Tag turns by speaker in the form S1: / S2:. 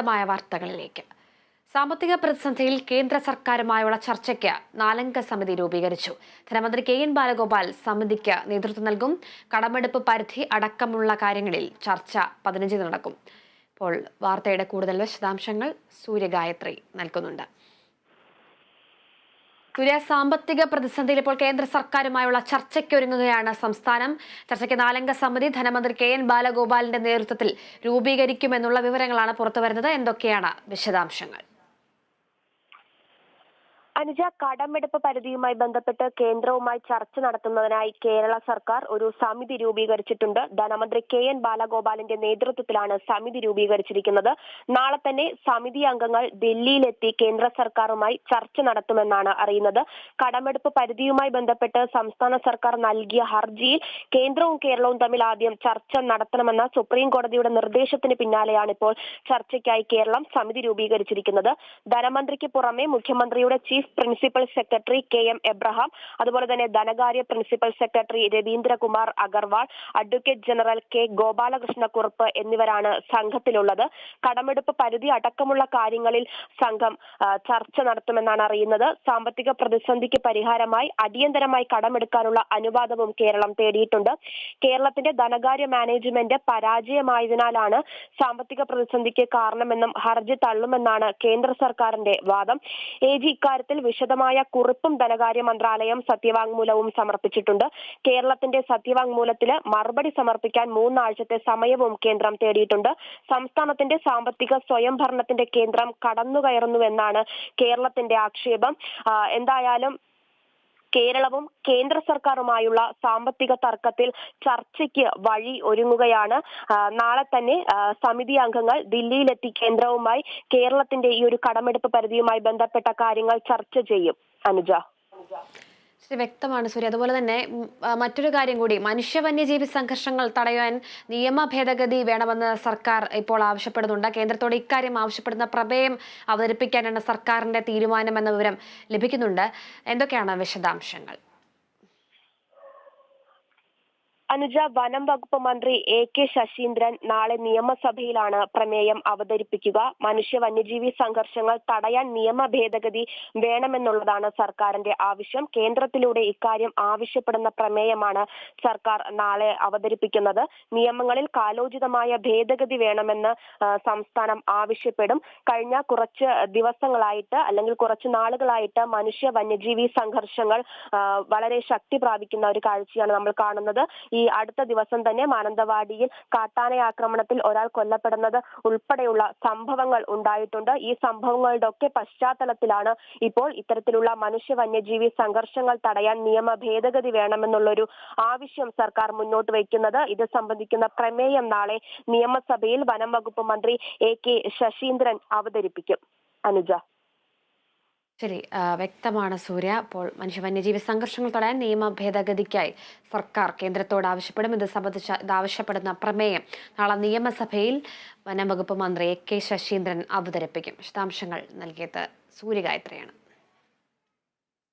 S1: വിശദമായ വാർത്തകളിലേക്ക്. സാമ്പത്തിക പ്രതിസന്ധിയിൽ കേന്ദ്ര സർക്കാരുമായുള്ള ചർച്ചയ്ക്ക് നാലംഗ സമിതി രൂപീകരിച്ചു. ധനമന്ത്രി കെ എൻ ബാലഗോപാൽ സമിതിക്ക് നേതൃത്വം നൽകും. കടമെടുപ്പ് പരിധി അടക്കമുള്ള കാര്യങ്ങളിൽ ചർച്ച പതിനഞ്ചിന് നടക്കും. ഇപ്പോൾ വാർത്തയുടെ കൂടുതൽ വിശദാംശങ്ങൾ സൂര്യഗായത്രി നൽകുന്നുണ്ട്. സൂര്യ സാമ്പത്തിക പ്രതിസന്ധിയിൽ ഇപ്പോൾ കേന്ദ്ര സർക്കാരുമായുള്ള ചർച്ചയ്ക്കൊരുങ്ങുകയാണ് സംസ്ഥാനം. ചർച്ചയ്ക്ക് നാലംഗ സമിതി ധനമന്ത്രി കെ എൻ ബാലഗോപാലിന്റെ നേതൃത്വത്തിൽ രൂപീകരിക്കുമെന്നുള്ള വിവരങ്ങളാണ് പുറത്തുവരുന്നത്. എന്തൊക്കെയാണ് വിശദാംശങ്ങൾ?
S2: അനുജ കടമെടുപ്പ് പരിധിയുമായി ബന്ധപ്പെട്ട് കേന്ദ്രവുമായി ചർച്ച നടത്തുന്നതിനായി കേരള സർക്കാർ ഒരു സമിതി രൂപീകരിച്ചിട്ടുണ്ട്. ധനമന്ത്രി കെ എൻ ബാലഗോപാലിന്റെ നേതൃത്വത്തിലാണ് സമിതി രൂപീകരിച്ചിരിക്കുന്നത്. നാളെ തന്നെ സമിതി അംഗങ്ങൾ ഡൽഹിയിലെത്തി കേന്ദ്ര സർക്കാരുമായി ചർച്ച നടത്തുമെന്നാണ് അറിയുന്നത്. കടമെടുപ്പ് പരിധിയുമായി ബന്ധപ്പെട്ട് സംസ്ഥാന സർക്കാർ നൽകിയ ഹർജിയിൽ കേന്ദ്രവും കേരളവും തമ്മിൽ ആദ്യം ചർച്ച നടത്തണമെന്ന സുപ്രീം കോടതിയുടെ നിർദ്ദേശത്തിന് പിന്നാലെയാണ് ഇപ്പോൾ ചർച്ചയ്ക്കായി കേരളം സമിതി രൂപീകരിച്ചിരിക്കുന്നത്. ധനമന്ത്രിക്ക് പുറമെ മുഖ്യമന്ത്രിയുടെ chief principal secretary K M Abraham അതുപോലെ തന്നെ ധനകാര്യ principal secretary Ravindrakumar Agarwal advocate general K Gopalakrishna Kurup എന്നിവരാണ് സംഘത്തിലുള്ളത്. കടമെടുപ്പ് പരിധി അടക്കമുള്ള കാര്യങ്ങളിൽ സംഘം ചർച്ച നടത്തുമെന്നാണ് അറിയുന്നത്. സാമ്പത്തിക പ്രതിസന്ധിക്ക് പരിഹാരമായി അടിയന്തരമായി കടമെടുക്കാനുള്ള അനുവാദവും കേരളം തേടിയിട്ടുണ്ട്. കേരളത്തിന്റെ ധനകാര്യ മാനേജ്മെന്റ് പരാജയമായതിനാലാണ് സാമ്പത്തിക പ്രതിസന്ധിക്ക് കാരണമെന്നും ഹർജി തള്ളുമെന്നാണ് കേന്ദ്ര സർക്കാരിന്റെ വാദം. എ ജി ഇക്കാര്യത്തിൽ വിശദമായ കുറിപ്പും ധനകാര്യ മന്ത്രാലയം സത്യവാങ്മൂലവും സമർപ്പിച്ചിട്ടുണ്ട്. കേരളത്തിന്റെ സത്യവാങ്മൂലത്തിൽ മറുപടി സമർപ്പിക്കാൻ മൂന്നാഴ്ചത്തെ സമയവും കേന്ദ്രം തേടിയിട്ടുണ്ട്. സംസ്ഥാനത്തിന്റെ സാമ്പത്തിക സ്വയംഭരണത്തിന്റെ കേന്ദ്രം കടന്നുകയറുന്നുവെന്നാണ് കേരളത്തിന്റെ ആക്ഷേപം. എന്തായാലും കേരളവും കേന്ദ്ര സർക്കാരുമായുള്ള സാമ്പത്തിക തർക്കത്തിൽ ചർച്ചയ്ക്ക് വഴി ഒരുങ്ങുകയാണ്. നാളെ തന്നെ സമിതി അംഗങ്ങൾ ദില്ലിയിലെത്തി കേന്ദ്രവുമായി കേരളത്തിന്റെ ഈ ഒരു കടമെടുപ്പ് പരിധിയുമായി ബന്ധപ്പെട്ട കാര്യങ്ങൾ ചർച്ച ചെയ്യും. അനുജ.
S1: വ്യക്തമാണ് സൂര്യ. അതുപോലെ തന്നെ മറ്റൊരു കാര്യം കൂടി മനുഷ്യ വന്യജീവി സംഘർഷങ്ങൾ തടയാൻ നിയമ ഭേദഗതി വേണമെന്ന് സർക്കാർ ഇപ്പോൾ ആവശ്യപ്പെടുന്നുണ്ട്. കേന്ദ്രത്തോട് ഇക്കാര്യം ആവശ്യപ്പെടുന്ന പ്രമേയം അവതരിപ്പിക്കാനാണ് സർക്കാരിന്റെ തീരുമാനം എന്ന വിവരം ലഭിക്കുന്നുണ്ട്. എന്തൊക്കെയാണ് വിശദാംശങ്ങൾ?
S2: അനുജ വനം വകുപ്പ് മന്ത്രി എ കെ ശശീന്ദ്രൻ നാളെ നിയമസഭയിലാണ് പ്രമേയം അവതരിപ്പിക്കുക. മനുഷ്യ വന്യജീവി സംഘർഷങ്ങൾ തടയാൻ നിയമ ഭേദഗതി വേണമെന്നുള്ളതാണ് സർക്കാരിന്റെ ആവശ്യം. കേന്ദ്രത്തിലൂടെ ഇക്കാര്യം ആവശ്യപ്പെടുന്ന പ്രമേയമാണ് സർക്കാർ നാളെ അവതരിപ്പിക്കുന്നത്. നിയമങ്ങളിൽ കാലോചിതമായ ഭേദഗതി വേണമെന്ന് സംസ്ഥാനം ആവശ്യപ്പെടും. കഴിഞ്ഞ കുറച്ച് ദിവസങ്ങളായിട്ട് അല്ലെങ്കിൽ കുറച്ച് നാളുകളായിട്ട് മനുഷ്യ വന്യജീവി സംഘർഷങ്ങൾ വളരെ ശക്തി പ്രാപിക്കുന്ന ഒരു കാഴ്ചയാണ് നമ്മൾ കാണുന്നത്. ഈ അടുത്ത ദിവസം തന്നെ മാനന്തവാടിയിൽ കാട്ടാന ആക്രമണത്തിൽ ഒരാൾ കൊല്ലപ്പെടുന്നത് ഉൾപ്പെടെയുള്ള സംഭവങ്ങൾ ഉണ്ടായിട്ടുണ്ട്. ഈ സംഭവങ്ങളുടെ ഒക്കെ പശ്ചാത്തലത്തിലാണ് ഇപ്പോൾ ഇത്തരത്തിലുള്ള മനുഷ്യ വന്യജീവി സംഘർഷങ്ങൾ തടയാൻ നിയമ ഭേദഗതി വേണമെന്നുള്ളൊരു ആവശ്യം സർക്കാർ മുന്നോട്ട് വയ്ക്കുന്നത്. ഇത് സംബന്ധിക്കുന്ന പ്രമേയം നാളെ നിയമസഭയിൽ വനം വകുപ്പ് മന്ത്രി എ കെ ശശീന്ദ്രൻ അവതരിപ്പിക്കും. അനുജ.
S1: ശരി വ്യക്തമാണ് സൂര്യ. അപ്പോൾ മനുഷ്യ വന്യജീവി സംഘർഷങ്ങൾ തടയാൻ നിയമ ഭേദഗതിക്കായി സർക്കാർ കേന്ദ്രത്തോട് ആവശ്യപ്പെടും. ഇത് സംബന്ധിച്ച ഇത് ആവശ്യപ്പെടുന്ന പ്രമേയം നാളെ നിയമസഭയിൽ വനംവകുപ്പ് മന്ത്രി എ കെ ശശീന്ദ്രൻ അവതരിപ്പിക്കും. വിശദാംശങ്ങൾ നൽകിയത് സൂര്യഗായത്രിയാണ്